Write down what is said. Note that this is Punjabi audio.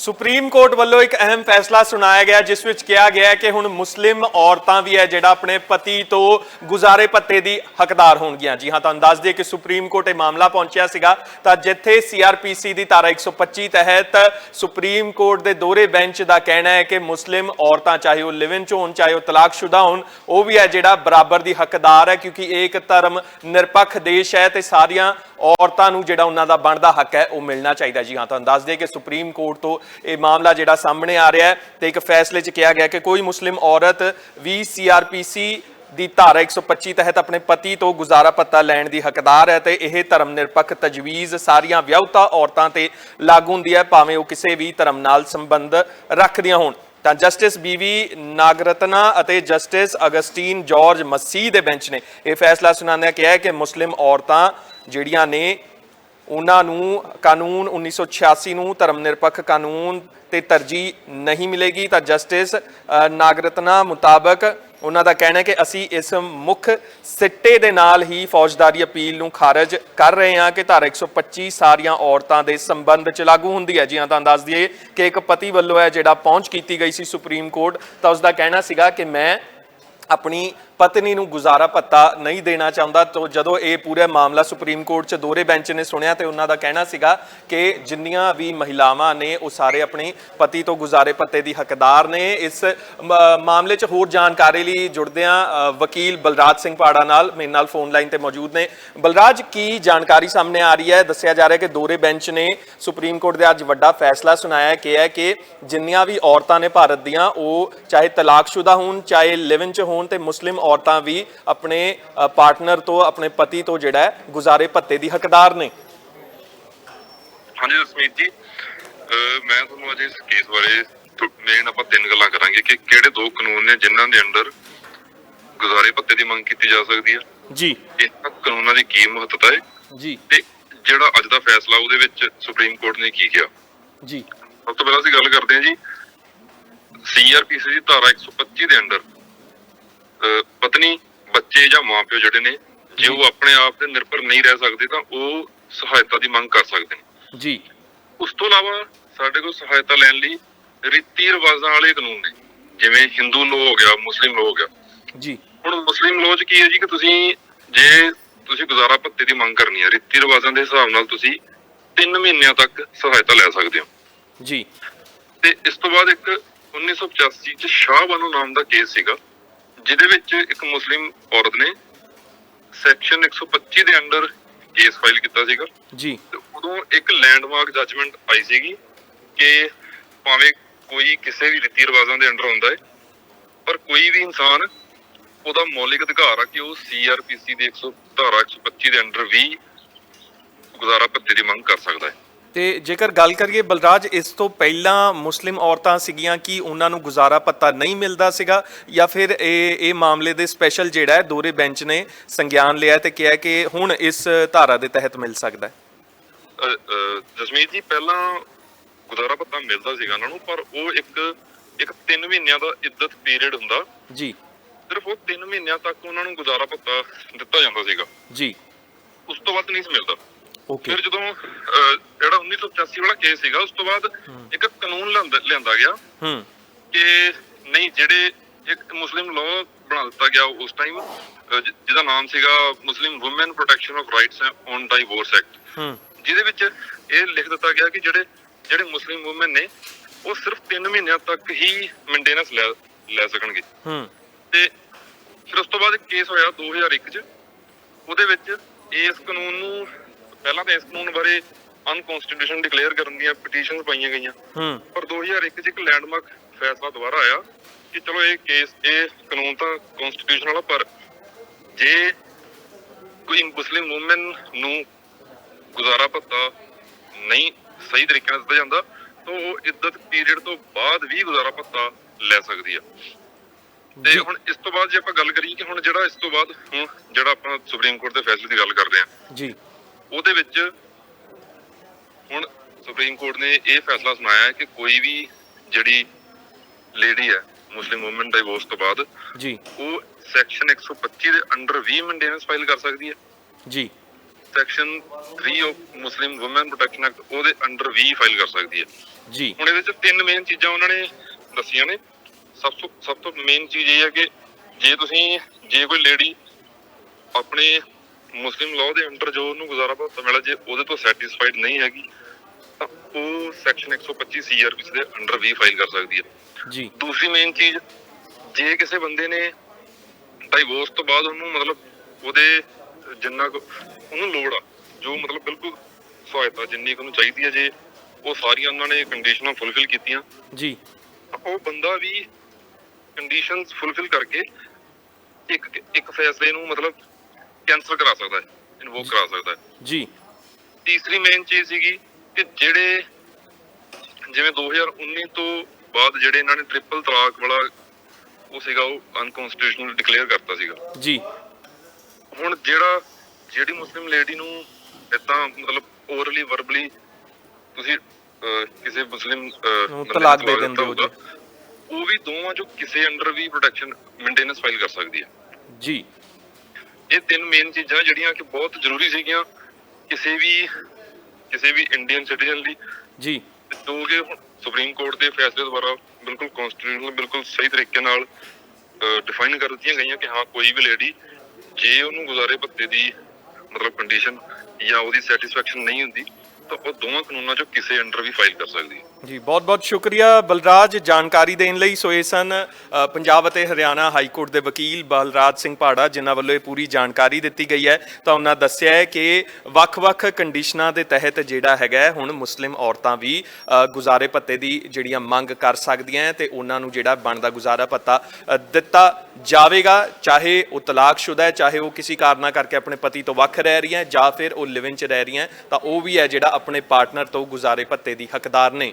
ਸੁਪਰੀਮ ਕੋਰਟ ਵੱਲੋਂ ਇੱਕ ਅਹਿਮ ਫੈਸਲਾ ਸੁਣਾਇਆ ਗਿਆ, ਜਿਸ ਵਿੱਚ ਕਿਹਾ ਗਿਆ ਕਿ ਹੁਣ ਮੁਸਲਿਮ ਔਰਤਾਂ ਵੀ ਹੈ ਜਿਹੜਾ ਆਪਣੇ ਪਤੀ ਤੋਂ ਗੁਜ਼ਾਰੇ ਪੱਤੇ ਦੀ ਹੱਕਦਾਰ ਹੋਣਗੀਆਂ। ਜੀ ਹਾਂ, ਤੁਹਾਨੂੰ ਦੱਸ ਦਈਏ ਕਿ ਸੁਪਰੀਮ ਕੋਰਟ ਇਹ ਮਾਮਲਾ ਪਹੁੰਚਿਆ ਸੀਗਾ। ਤਾਂ ਜਿੱਥੇ ਸੀਆਰਪੀਸੀ ਦੀ ਧਾਰਾ 125 ਤਹਿਤ ਸੁਪਰੀਮ ਕੋਰਟ ਦੇ ਦੋਹਰੇ ਬੈਂਚ ਦਾ ਕਹਿਣਾ ਹੈ ਕਿ ਮੁਸਲਿਮ ਔਰਤਾਂ, ਚਾਹੇ ਉਹ ਲਿਵ ਇਨ ਚ ਹੋਣ, ਚਾਹੇ ਉਹ ਤਲਾਕਸ਼ੁਦਾ ਹੋਣ, ਉਹ ਵੀ ਹੈ ਜਿਹੜਾ ਬਰਾਬਰ ਦੀ ਹੱਕਦਾਰ ਹੈ, ਕਿਉਂਕਿ ਇਹ ਇੱਕ ਧਰਮ ਨਿਰਪੱਖ ਦੇਸ਼ ਹੈ ਤੇ ਸਾਰੀਆਂ ਔਰਤਾਂ ਨੂੰ ਜਿਹੜਾ ਉਹਨਾਂ ਦਾ ਬਣਦਾ ਹੱਕ ਹੈ, ਉਹ ਮਿਲਣਾ ਚਾਹੀਦਾ ਜੀ ਹਾਂ, ਤੁਹਾਨੂੰ ਦੱਸ ਦਈਏ ਕਿ ਸੁਪਰੀਮ ਕੋਰਟ ਤੋਂ ਇਹ ਮਾਮਲਾ ਜਿਹੜਾ ਸਾਹਮਣੇ ਆ ਰਿਹਾ ਹੈ ਤੇ ਇੱਕ ਫੈਸਲੇ 'ਚ ਕਿਹਾ ਗਿਆ ਕਿ ਕੋਈ ਮੁਸਲਿਮ ਔਰਤ ਵੀ ਸੀਆਰਪੀਸੀ ਦੀ ਧਾਰਾ 125 ਤਹਿਤ ਆਪਣੇ ਪਤੀ ਤੋਂ ਗੁਜ਼ਾਰਾ ਪੱਤਾ ਲੈਣ ਦੀ ਹੱਕਦਾਰ ਹੈ ਤੇ ਇਹ ਧਰਮ ਨਿਰਪੱਖ ਤਜਵੀਜ਼ ਸਾਰੀਆਂ ਵਿਆਹੁਤਾ ਔਰਤਾਂ ਤੇ ਲਾਗੂ ਹੁੰਦੀ ਹੈ, ਭਾਵੇਂ ਉਹ ਕਿਸੇ ਵੀ ਧਰਮ ਨਾਲ ਸੰਬੰਧ ਰੱਖਦੀਆਂ ਹੋਣ। ਤਾਂ ਜਸਟਿਸ ਬੀਵੀ ਨਾਗਰਤਨਾ ਅਤੇ ਜਸਟਿਸ ਅਗਸਟੀਨ ਜਾਰਜ ਮੱਸੀ ਦੇ ਬੈਂਚ ਨੇ ਇਹ ਫੈਸਲਾ ਸੁਣਾਉਂਦਿਆਂ ਕਿਹਾ ਕਿ ਮੁਸਲਿਮ ਔਰਤਾਂ ਜਿਹੜੀਆਂ ਨੇ, ਉਹਨਾਂ ਨੂੰ ਕਾਨੂੰਨ 1986 ਨੂੰ ਧਰਮ ਨਿਰਪੱਖ ਕਾਨੂੰਨ ਤੇ ਤਰਜੀਹ ਨਹੀਂ ਮਿਲੇਗੀ। ਤਾਂ ਜਸਟਿਸ ਨਾਗਰਤਨਾ ਮੁਤਾਬਕ ਉਹਨਾਂ ਦਾ ਕਹਿਣਾ ਹੈ ਕਿ ਅਸੀਂ ਇਸ ਮੁੱਖ ਸਿੱਟੇ ਦੇ ਨਾਲ ਹੀ ਫੌਜਦਾਰੀ ਅਪੀਲ ਨੂੰ ਖਾਰਜ ਕਰ ਰਹੇ ਹਾਂ ਕਿ ਧਾਰਾ 125 ਸਾਰੀਆਂ ਔਰਤਾਂ ਦੇ ਸੰਬੰਧ ਚ ਲਾਗੂ ਹੁੰਦੀ ਹੈ। ਜੀ ਹਾਂ ਤਾਂ ਦੱਸ ਦਈਏ ਕਿ ਇੱਕ ਪਤੀ ਵੱਲੋਂ ਹੈ ਜਿਹੜਾ ਪਹੁੰਚ ਕੀਤੀ ਗਈ ਸੀ ਸੁਪਰੀਮ ਕੋਰਟ, ਤਾਂ ਉਸ ਦਾ ਕਹਿਣਾ ਸੀਗਾ ਕਿ ਮੈਂ ਆਪਣੀ ਪਤਨੀ ਨੂੰ ਗੁਜ਼ਾਰਾ ਭੱਤਾ ਨਹੀਂ ਦੇਣਾ ਚਾਹੁੰਦਾ, ਤਾਂ ਜਦੋਂ ਇਹ ਪੂਰਾ ਮਾਮਲਾ ਸੁਪਰੀਮ ਕੋਰਟ 'ਚ ਦੋਹਰੇ ਬੈਂਚ ਨੇ ਸੁਣਿਆ, ਤੇ ਉਹਨਾਂ ਦਾ ਕਹਿਣਾ ਸੀਗਾ ਕਿ ਜਿੰਨੀਆਂ ਵੀ ਮਹਿਲਾਵਾਂ ਨੇ ਉਹ ਸਾਰੇ ਆਪਣੀ ਪਤੀ ਤੋਂ ਗੁਜ਼ਾਰੇ ਭੱਤੇ ਦੀ ਹੱਕਦਾਰ ਨੇ। ਇਸ ਮ- ਮਾਮਲੇ 'ਚ ਹੋਰ ਜਾਣਕਾਰੀ ਲਈ ਜੁੜਦਿਆਂ ਵਕੀਲ ਬਲਰਾਜ ਸਿੰਘ ਪਾੜਾ ਨਾਲ ਮੇਰੇ ਨਾਲ ਫੋਨ ਲਾਈਨ ਤੇ ਮੌਜੂਦ ਨੇ। ਬਲਰਾਜ, ਕੀ ਜਾਣਕਾਰੀ ਸਾਹਮਣੇ ਆ ਰਹੀ ਹੈ? ਦੱਸਿਆ ਜਾ ਰਿਹਾ ਕਿ ਦੋਹਰੇ ਬੈਂਚ ਨੇ ਸੁਪਰੀਮ ਕੋਰਟ ਦੇ ਅੱਜ ਵੱਡਾ ਫੈਸਲਾ ਸੁਣਾਇਆ ਕਿ ਹੈ ਕਿ ਜਿੰਨੀਆਂ ਵੀ ਔਰਤਾਂ ਨੇ ਭਾਰਤ ਦੀਆਂ, ਉਹ ਚਾਹੇ ਤਲਾਕਸ਼ੁਦਾ ਹੋਣ, ਚਾਹੇ ਲਿਵ ਇਨ ਚ ਹੋਣ, ਤੇ ਮੁਸਲਿਮ ਔਰਤਾਂ ਵੀ ਆਪਣੇ ਪਾਰਟਨਰ ਤੋਂ ਆਪਣੇ ਪਤੀ ਤੋਂ ਜਿਹੜਾ ਗੁਜ਼ਾਰੇ ਭੱਤੇ ਦੀ ਹੱਕਦਾਰ ਨੇ। ਹਾਂਜੀ ਜਸਮੀਤ ਜੀ ਮੈਂ ਤੁਹਾਨੂੰ ਅੱਜ ਇਸ ਕੇਸ ਬਾਰੇ ਮੇਨ ਆਪਾਂ ਤਿੰਨ ਗੱਲਾਂ ਕਰਾਂਗੇ ਕਿ ਕਿਹੜੇ ਦੋ ਕਾਨੂੰਨ ਨੇ ਜਿਨ੍ਹਾਂ ਦੇ ਅੰਡਰ ਗੁਜ਼ਾਰੇ ਭੱਤੇ ਦੀ ਮੰਗ ਕੀਤੀ ਜਾ ਸਕਦੀ ਹੈ। ਜੀ। ਇਹਨਾਂ ਕਾਨੂੰਨਾਂ ਦੀ ਕੀ ਮਹੱਤਤਾ ਹੈ? ਜੀ। ਤੇ ਜਿਹੜਾ ਅੱਜ ਦਾ ਫੈਸਲਾ ਉਹਦੇ ਵਿੱਚ ਸੁਪਰੀਮ ਕੋਰਟ ਨੇ ਕੀ ਕਿਹਾ? ਜੀ। ਸਭ ਤੋਂ ਪਹਿਲਾਂ ਅਸੀਂ ਗੱਲ ਕਰਦੇ ਹਾਂ ਜੀ ਸੀਆਰਪੀਸੀ ਦੀ ਧਾਰਾ 125 ਦੇ ਅਹ ਪਤਨੀ ਬੱਚੇ ਜਾਂ ਮਾਪਿਓ ਜਿਹੜੇ ਨੇ ਜੇ ਉਹ ਆਪਣੇ ਆਪ ਤੇ ਨਿਰਭਰ ਨਹੀਂ ਰਹਿ ਸਕਦੇ ਤਾਂ ਉਹ ਸਹਾਇਤਾ ਦੀ ਮੰਗ ਕਰ ਸਕਦੇ ਨੇ। ਜੀ। ਉਸ ਤੋਂ ਇਲਾਵਾ ਸਾਡੇ ਕੋਲ ਸਹਾਇਤਾ ਲੈਣ ਲਈ ਰੀਤੀ ਰਿਵਾਜ਼ਾਂ ਵਾਲੇ ਕਾਨੂੰਨ ਨੇ। ਜਿਵੇਂ ਹਿੰਦੂ ਲੋ ਹੋ ਗਿਆ ਮੁਸਲਿਮ ਲੋ ਹੋ ਗਿਆ। ਜੀ। ਹੁਣ ਮੁਸਲਿਮ ਲੋ 'ਚ ਕੀ ਹੈ ਜੀ ਕਿ ਤੁਸੀਂ ਜੇ ਤੁਸੀਂ ਗੁਜ਼ਾਰਾ ਭੱਤੇ ਦੀ ਮੰਗ ਕਰਨੀ ਹੈ ਰੀਤੀ ਰਿਵਾਜ਼ਾਂ ਦੇ ਹਿਸਾਬ ਨਾਲ ਤੁਸੀਂ 3 ਮਹੀਨਿਆਂ ਤੱਕ ਸਹਾਇਤਾ ਲੈ ਸਕਦੇ ਹੋ। ਜੀ। ਤੇ ਇਸ ਤੋਂ ਬਾਅਦ ਇੱਕ 1985 ਚ ਸ਼ਾਹ ਬਾਨੋ ਨਾਮ ਦਾ ਕੇਸ ਸੀਗਾ। ਜਿਹਦੇ ਵਿੱਚ ਇੱਕ ਮੁਸਲਿਮ ਔਰਤ ਨੇ ਸੈਕਸ਼ਨ 125 ਦੇ ਅੰਡਰ ਕੇਸ ਫਾਈਲ ਕੀਤਾ ਸੀਗਾ। ਜੀ। ਤੇ ਉਦੋਂ ਇੱਕ ਲੈਂਡਮਾਰਕ ਜੱਜਮੈਂਟ ਆਈ ਸੀਗੀ ਕਿ ਭਾਵੇਂ ਕੋਈ ਕਿਸੇ ਵੀ ਰੀਤੀ ਰਿਵਾਜ਼ਾਂ ਦੇ ਅੰਡਰ ਹੁੰਦਾ ਹੈ ਪਰ ਕੋਈ ਵੀ ਇਨਸਾਨ ਉਹਦਾ ਮੌਲਿਕ ਅਧਿਕਾਰ ਆ ਕਿ ਉਹ ਸੀਆਰਪੀਸੀ ਦੇ 100 ਧਾਰਾ 125 ਦੇ ਅੰਡਰ ਵੀ ਗੁਜ਼ਾਰਾ ਭੱਤੇ ਦੀ ਮੰਗ ਕਰ ਸਕਦਾ ਹੈ। ਤੇ ਜੇਕਰ ਗੱਲ ਕਰੀਏ ਬਲਰਾਜ ਇਸ ਤੋਂ ਪਹਿਲਾਂ ਮੁਸਲਿਮ ਔਰਤਾਂ ਸੀਗੀਆਂ ਕਿ ਉਹਨਾਂ ਨੂੰ ਗੁਜ਼ਾਰਾ ਭੱਤਾ ਨਹੀਂ ਮਿਲਦਾ ਸੀਗਾ ਜਾਂ ਫਿਰ ਇਹ ਇਹ ਮਾਮਲੇ ਦੇ ਸਪੈਸ਼ਲ ਜਿਹੜਾ ਹੈ ਦੋਰੇ ਬੈਂਚ ਨੇ ਸੰਗਿਆਨ ਲਿਆ ਤੇ ਕਿਹਾ ਕਿ ਹੁਣ ਇਸ ਧਾਰਾ ਦੇ ਤਹਿਤ ਮਿਲ ਸਕਦਾ ਹੈ। ਜਸਮੀਤ ਜੀ ਪਹਿਲਾਂ ਗੁਜ਼ਾਰਾ ਭੱਤਾ ਮਿਲਦਾ ਸੀਗਾ ਉਹਨਾਂ ਨੂੰ ਪਰ ਉਹ ਇੱਕ ਇੱਕ 3 ਮਹੀਨਿਆਂ ਦਾ ਇੱਜ਼ਤ ਪੀਰੀਅਡ ਹੁੰਦਾ। ਜੀ। ਸਿਰਫ ਉਹ 3 ਮਹੀਨਿਆਂ ਤੱਕ ਉਹਨਾਂ ਨੂੰ ਗੁਜ਼ਾਰਾ ਭੱਤਾ ਦਿੱਤਾ ਜਾਂਦਾ ਸੀਗਾ। ਜੀ। ਉਸ ਤੋਂ ਬਾਅਦ ਨਹੀਂ ਮਿਲਦਾ। ਓਕੇ ਫਿਰ ਜਦੋਂ ਜਿਹੜਾ 1985 ਵਾਲਾ ਕੇਸ ਸੀਗਾ ਉਸ ਤੋਂ ਬਾਅਦ ਇੱਕ ਕਾਨੂੰਨ ਲਿਆਂਦਾ ਲਿਆਂਦਾ ਗਿਆ ਹੂੰ। ਕਿ ਨਹੀਂ ਜਿਹੜੇ ਇੱਕ ਮੁਸਲਿਮ ਲਾਅ ਬਣਾ ਦਿੱਤਾ ਗਿਆ ਉਸ ਟਾਈਮ ਜਿਹਦਾ ਨਾਮ ਸੀਗਾ Muslim women protection of rights on divorce act ਹੂੰ। ਜਿਹਦੇ ਵਿੱਚ ਇਹ ਲਿਖ ਦਿੱਤਾ ਗਿਆ ਕਿ ਜਿਹੜੇ ਜਿਹੜੇ ਮੁਸਲਿਮ ਔਮਨ ਨੇ ਉਹ ਸਿਰਫ 3 ਮਹੀਨਿਆਂ ਤੱਕ ਹੀ ਮੇਨਟੇਨੈਂਸ ਲੈ ਲੈ ਸਕਣਗੇ। ਹੂੰ। ਤੇ ਫਿਰ ਉਸ ਤੋਂ ਬਾਅਦ ਕੇਸ ਹੋਇਆ 2001 ਚ। ਉਹਦੇ ਵਿੱਚ ਇਸ ਕਾਨੂੰਨ ਨੂੰ ਪਹਿਲਾਂ ਤਾਂ ਇਸ ਕਾਨੂੰਨ ਬਾਰੇ ਅਨਕਨਸਟੀਟਿਊਸ਼ਨ ਡਿਕਲੇਅਰ ਕਰਨ ਦੀਆਂ ਪਟੀਸ਼ਨਸ ਪਾਈਆਂ ਗਈਆਂ। ਹੂੰ। ਪਰ 2001 ਚ ਇੱਕ ਲੈਂਡਮਾਰਕ ਫੈਸਲਾ ਦੁਬਾਰਾ ਆਇਆ ਕਿ ਚਲੋ ਇਹ ਕੇਸ ਇਹ ਕਾਨੂੰਨ ਤਾਂ ਕਨਸਟੀਟਿਊਸ਼ਨਲ ਆ ਪਰ ਜੇ ਕੋਈ ਮੁਸਲਿਮ ਔਮਨ ਨੂੰ ਗੁਜ਼ਾਰਾ ਭੱਤਾ ਨਹੀਂ ਸਹੀ ਤਰੀਕੇ ਨਾਲ ਦਿੱਤਾ ਜਾਂਦਾ ਤਾਂ ਉਹ ਇੱਜ਼ਤ ਪੀਰੀਅਡ ਤੋਂ ਬਾਅਦ ਵੀ ਗੁਜ਼ਾਰਾ ਭੱਤਾ ਲੈ ਸਕਦੀ ਆ। ਤੇ। ਹੁਣ ਇਸ ਤੋਂ ਬਾਅਦ ਜੇ ਆਪਾਂ ਗੱਲ ਕਰੀਏ ਕਿ ਹੁਣ ਜਿਹੜਾ ਇਸ ਤੋਂ ਬਾਅਦ ਹੁਣ ਜਿਹੜਾ ਆਪਾਂ ਸੁਪਰੀਮ ਕੋਰਟ ਦੇ ਫੈਸਲੇ ਦੀ ਗੱਲ ਕਰਦੇ ਆ ਜੀ। ਉਹਦੇ ਵਿੱਚ ਹੁਣ ਸੁਪਰੀਮ ਕੋਰਟ ਨੇ ਇਹ ਫੈਸਲਾ ਸੁਣਾਇਆ ਹੈ ਕਿ ਕੋਈ ਵੀ ਜਿਹੜੀ ਲੇਡੀ ਹੈ ਮੁਸਲਿਮ ਔਮਨ ਡਿਵੋਰਸ ਤੋਂ ਬਾਅਦ ਜੀ। ਉਹ ਸੈਕਸ਼ਨ 125 ਦੇ ਅੰਡਰ ਵੀ ਮੇਨਟੇਨੈਂਸ ਫਾਈਲ ਕਰ ਸਕਦੀ ਹੈ। ਜੀ। Section 3 of Muslim women protection act ਉਹਦੇ ਅੰਡਰ ਵੀ ਫਾਈਲ ਕਰ ਸਕਦੀ ਹੈ। ਜੀ। ਹੁਣ ਇਹਦੇ ਚ ਤਿੰਨ ਮੇਨ ਚੀਜ਼ਾਂ ਉਹਨਾਂ ਨੇ ਦੱਸੀਆਂ ਨੇ। ਸਭ ਤੋਂ ਸਭ ਤੋਂ ਮੇਨ ਚੀਜ਼ ਇਹ ਹੈ ਕਿ ਜੇ ਤੁਸੀਂ ਜੇ ਕੋਈ ਲੇਡੀ ਆਪਣੇ ਮੁਸਲਿਮ ਲਾਅ ਦੇ ਅੰਡਰ ਜੋ ਉਹਨੂੰ ਗੁਜ਼ਾਰਾ ਭੱਤਾ ਮਿਲਿਆ ਜੇ ਉਹਦੇ ਤੋਂ ਸੈਟੀਸਫਾਈਡ ਨਹੀਂ ਹੈਗੀ ਤਾਂ ਉਹ ਸੈਕਸ਼ਨ 125 ਸੀਆਰਪੀ ਦੇ ਅੰਡਰ ਵੀ ਫਾਈਲ ਕਰ ਸਕਦੀ ਹੈ। ਜੀ। ਦੂਸਰੀ ਮੇਨ ਚੀਜ਼ ਜੇ ਕਿਸੇ ਬੰਦੇ ਨੇ ਡਾਈਵੋਰਸ ਤੋਂ ਬਾਅਦ ਉਹਨੂੰ ਮਤਲਬ ਉਹਦੇ ਜਿੰਨਾ ਕੁ ਉਹਨੂੰ ਲੋੜ ਆ ਜੋ ਮਤਲਬ ਬਿਲਕੁਲ ਸਹਾਇਤਾ ਜਿੰਨੀ ਕੁ ਉਹਨੂੰ ਚਾਹੀਦੀ ਹੈ ਜੇ ਉਹ ਸਾਰੀਆਂ ਉਹਨਾਂ ਨੇ ਕੰਡੀਸ਼ਨਾਂ ਫੁੱਲਫਿਲ ਕੀਤੀਆਂ ਜੀ। ਉਹ ਬੰਦਾ ਵੀ ਕੰਡੀਸ਼ਨਸ ਫੁੱਲਫਿਲ ਕਰਕੇ ਇੱਕ ਇੱਕ ਫੈਸਲੇ ਨੂੰ ਮਤਲਬ ਕੈਨਸਲ ਕਰਾ ਸਕਦਾ ਹੈ ਇਨਵੋਕ ਕਰਾ ਸਕਦਾ ਹੈ। ਜੀ। ਤੀਸਰੀ ਮੇਨ ਚੀਜ਼ ਸੀਗੀ ਕਿ ਜਿਹੜੇ ਜਿਵੇਂ 2019 ਤੋਂ ਬਾਅਦ ਜਿਹੜੇ ਇਹਨਾਂ ਨੇ ਟ੍ਰਿਪਲ ਤਲਾਕ ਵਾਲਾ ਉਹ ਸੀਗਾ ਉਹ ਅਨਕਨਸਟੀਟਿਊਸ਼ਨਲ ਡਿਕਲੇਅਰ ਕਰਤਾ ਸੀਗਾ। ਜੀ। ਹੁਣ ਜਿਹੜਾ ਜਿਹੜੀ ਮੁਸਲਿਮ ਲੇਡੀ ਨੂੰ ਇਦਾਂ ਮਤਲਬ ਓਰਲੀ ਵਰਬਲੀ ਤੁਸੀਂ ਕਿਸੇ ਮੁਸਲਿਮ ਤਲਾਕ ਦੇ ਦਿੰਦੇ ਹੋ ਉਹ ਵੀ ਦੋਵਾਂ ਚੋਂ ਕਿਸੇ ਅੰਡਰ ਵੀ ਪ੍ਰੋਟੈਕਸ਼ਨ ਮੇਨਟੇਨੈਂਸ ਫਾਈਲ ਕਰ ਸਕਦੀ ਹੈ। ਜੀ। ਇਹ ਤਿੰਨ ਮੇਨ ਚੀਜ਼ਾਂ ਜਿਹੜੀਆਂ ਕਿ ਬਹੁਤ ਜ਼ਰੂਰੀ ਸੀਗੀਆਂ ਕਿਸੇ ਵੀ ਕਿਸੇ ਵੀ ਇੰਡੀਅਨ ਸਿਟੀਜ਼ਨ ਲਈ। ਜੀ। ਜੋ ਕਿ ਸੁਪਰੀਮ ਕੋਰਟ ਦੇ ਫੈਸਲੇ ਦੁਆਰਾ ਬਿਲਕੁਲ ਕਨਸਟੀਟਿਊਸ਼ਨਲ ਬਿਲਕੁਲ ਸਹੀ ਤਰੀਕੇ ਨਾਲ ਡਿਫਾਈਨ ਕਰ ਦਿੱਤੀਆਂ ਗਈਆਂ ਕਿ ਹਾਂ ਕੋਈ ਵੀ ਲੇਡੀ ਜੇ ਉਹਨੂੰ ਗੁਜ਼ਾਰੇ ਭੱਤੇ ਦੀ ਮਤਲਬ ਕੰਡੀਸ਼ਨ ਜਾਂ ਉਹਦੀ ਸੈਟੀਸਫੈਕਸ਼ਨ ਨਹੀਂ ਹੁੰਦੀ ਤਾਂ ਉਹ ਦੋਵਾਂ ਕਾਨੂੰਨਾਂ ਚੋਂ ਕਿਸੇ ਅੰਡਰ ਵੀ ਫਾਈਲ ਕਰ ਸਕਦੀ। ਹੈ ਜੀ ਬਹੁਤ ਬਹੁਤ ਸ਼ੁਕਰੀਆ ਬਲਰਾਜ ਜਾਣਕਾਰੀ ਦੇਣ ਲਈ। ਸੋਏ ਸਨ ਅ, ਪੰਜਾਬ ਅਤੇ ਹਰਿਆਣਾ ਹਾਈ ਕੋਰਟ ਦੇ ਵਕੀਲ ਬਲਰਾਜ ਸਿੰਘ ਪਾੜਾ ਜਿਨ੍ਹਾਂ ਵੱਲੋਂ ਇਹ ਪੂਰੀ ਜਾਣਕਾਰੀ ਦਿੱਤੀ ਗਈ ਹੈ। ਤਾਂ ਉਹਨਾਂ ਦੱਸਿਆ ਹੈ ਕਿ ਵੱਖ-ਵੱਖ ਕੰਡੀਸ਼ਨਾਂ ਦੇ ਤਹਿਤ ਜਿਹੜਾ ਹੈਗਾ ਹੈ, ਹੁਣ ਮੁਸਲਿਮ ਔਰਤਾਂ ਵੀ ਅ, ਗੁਜ਼ਾਰੇ ਭੱਤੇ ਦੀ ਜਿਹੜੀਆਂ ਮੰਗ ਕਰ ਸਕਦੀਆਂ ਹੈ ਤੇ ਉਹਨਾਂ ਨੂੰ ਜਿਹੜਾ ਬਣਦਾ ਗੁਜ਼ਾਰਾ ਭੱਤਾ ਅ, ਦਿੱਤਾ ਜਾਵੇਗਾ। ਚਾਹੇ ਉਹ ਤਲਾਕਸ਼ੁਦਾ ਹੈ ਚਾਹੇ ਉਹ ਕਿਸੇ ਕਾਰਨਾਂ ਕਰਕੇ ਆਪਣੇ ਪਤੀ ਤੋਂ ਵੱਖ ਰਹਿ ਰਹੀ ਹੈ ਜਾਂ ਫਿਰ ਉਹ ਲਿਵਿੰਗ 'ਚ ਰਹਿ ਰਹੀ ਹੈ ਤਾਂ ਉਹ ਵੀ ਹੈ ਜਿਹੜਾ ਆਪਣੇ ਪਾਰਟਨਰ ਤੋਂ ਗੁਜ਼ਾਰੇ ਭੱਤੇ ਦੀ ਹੱਕਦਾਰ ਨੇ।